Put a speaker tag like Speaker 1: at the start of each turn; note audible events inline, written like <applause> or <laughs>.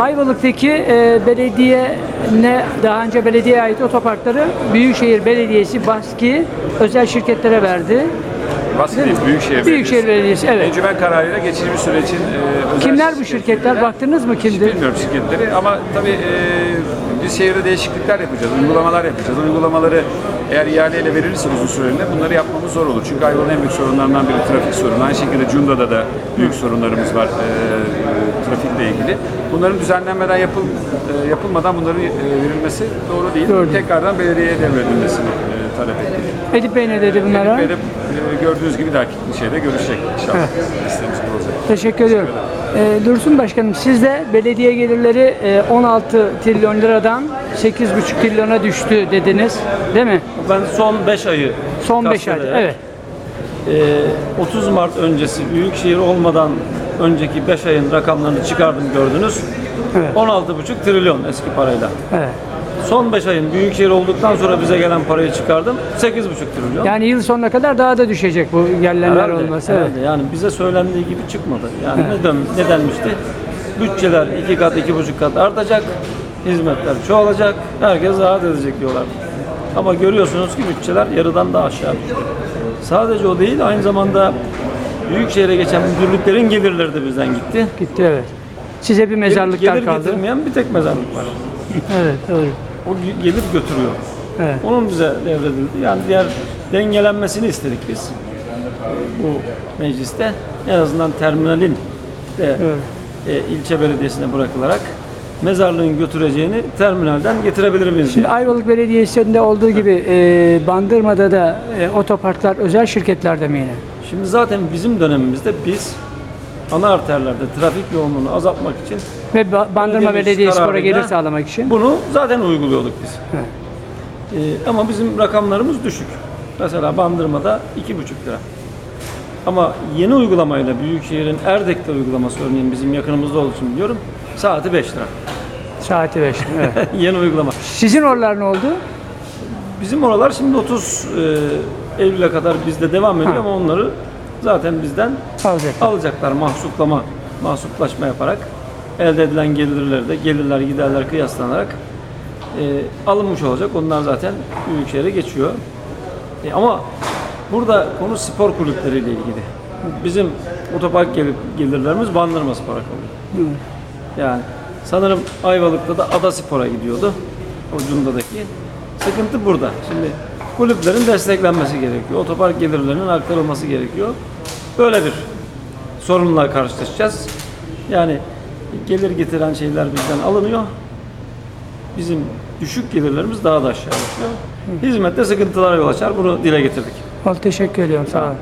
Speaker 1: Ayvalık'taki e, belediye ne daha önce belediyeye ait otoparkları Büyükşehir Belediyesi Baski özel şirketlere verdi.
Speaker 2: Bahsedeyim Büyükşehir
Speaker 1: Büyükşehir Belediyesi evet.
Speaker 2: Encümen kararıyla geçici bir süre için e,
Speaker 1: Kimler bu şirketler? Baktınız mı
Speaker 2: Hiç
Speaker 1: kimdir?
Speaker 2: bilmiyorum şirketleri ama tabii e, biz şehirde değişiklikler yapacağız, uygulamalar yapacağız. Uygulamaları eğer ihaleyle verilirse uzun süreliğine bunları yapmamız zor olur. Çünkü Ayvalık'ın en büyük sorunlarından biri trafik sorunu. Aynı şekilde Cunda'da da büyük sorunlarımız var e, trafikle ilgili. Bunların düzenlenmeden yapıl, e, yapılmadan bunların e, verilmesi doğru değil.
Speaker 1: Doğru.
Speaker 2: Tekrardan belediyeye devredilmesini e, talep ettik.
Speaker 1: Edip Bey ne dedi bunlara?
Speaker 2: Ve de, e, gördüğünüz gibi dahaki şeyde görüşecek inşallah. Listemiz bu olacak.
Speaker 1: Teşekkür ediyorum. E, Dursun Başkanım siz de belediye gelirleri e, 16 trilyon liradan 8,5 trilyona düştü dediniz. Değil mi?
Speaker 3: Ben son 5 ayı
Speaker 1: Son 5 ayda.
Speaker 3: kastederek,
Speaker 1: Evet.
Speaker 3: e, 30 Mart öncesi Büyükşehir olmadan önceki 5 ayın rakamlarını çıkardım gördünüz.
Speaker 1: Evet.
Speaker 3: 16,5 trilyon eski parayla.
Speaker 1: Evet.
Speaker 3: Son 5 ayın Büyükşehir olduktan sonra bize gelen parayı çıkardım. 8,5 trilyon.
Speaker 1: Yani yıl sonuna kadar daha da düşecek bu yerlenler
Speaker 3: Herhalde,
Speaker 1: olması. Evet.
Speaker 3: herhalde. Yani bize söylendiği gibi çıkmadı. Yani neden, ne denmişti? Bütçeler iki kat, iki buçuk kat artacak. Hizmetler çoğalacak. Herkes rahat edecek diyorlar. Ama görüyorsunuz ki bütçeler yarıdan da aşağı düştü. Sadece o değil, aynı zamanda Büyükşehir'e geçen müdürlüklerin gelirleri de bizden gitti.
Speaker 1: Gitti evet. Size bir mezarlıklar
Speaker 3: Gelir
Speaker 1: kaldı.
Speaker 3: getirmeyen bir tek mezarlık var.
Speaker 1: Evet doğru.
Speaker 3: O ge- gelir götürüyor.
Speaker 1: Evet.
Speaker 3: Onun bize devredildi. Yani diğer dengelenmesini istedik biz bu mecliste. En azından terminalin de e, ilçe belediyesine bırakılarak mezarlığın götüreceğini terminalden getirebilir miyiz diye.
Speaker 1: Ayvalık Belediyesi'nde olduğu gibi e, Bandırma'da da e, otoparklar özel şirketlerde mi yine?
Speaker 3: Şimdi zaten bizim dönemimizde biz ana arterlerde trafik yoğunluğunu azaltmak için
Speaker 1: Ve Ba- Bandırma Belediyespor'a gelir sağlamak için.
Speaker 3: bunu zaten uyguluyorduk biz.
Speaker 1: Evet.
Speaker 3: Ee, ama bizim rakamlarımız düşük. Mesela Bandırma'da 2,5 lira. Ama yeni uygulamayla Büyükşehir'in Erdek'te uygulaması örneğin bizim yakınımızda olduğu için biliyorum. Saati 5 lira.
Speaker 1: Saati 5. Evet. <laughs>
Speaker 3: yeni uygulama.
Speaker 1: Sizin oralar ne oldu?
Speaker 3: Bizim oralar şimdi 30 e, Eylül'e kadar bizde devam ediyor
Speaker 1: Ha.
Speaker 3: ama onları zaten bizden
Speaker 1: Alacak.
Speaker 3: alacaklar mahsuplama, mahsuplaşma yaparak elde edilen gelirleri de gelirler giderler kıyaslanarak e, alınmış olacak. Onlar zaten Büyükşehir'e geçiyor. E, ama burada konu spor kulüpleriyle ilgili. Bizim otopark gelir, gelirlerimiz Bandırma Spor'a kalıyor. Yani sanırım Ayvalık'ta da Ada Spor'a gidiyordu. O Cunda'daki. Sıkıntı burada. Şimdi kulüplerin desteklenmesi gerekiyor. Otopark gelirlerinin aktarılması gerekiyor. Böyle bir sorunla karşılaşacağız. Yani gelir getiren şeyler bizden alınıyor. Bizim düşük gelirlerimiz daha da aşağı düşüyor. Hizmette sıkıntılara yol açar. Bunu dile getirdik.
Speaker 1: Ol, teşekkür ediyorum. Sağ olun.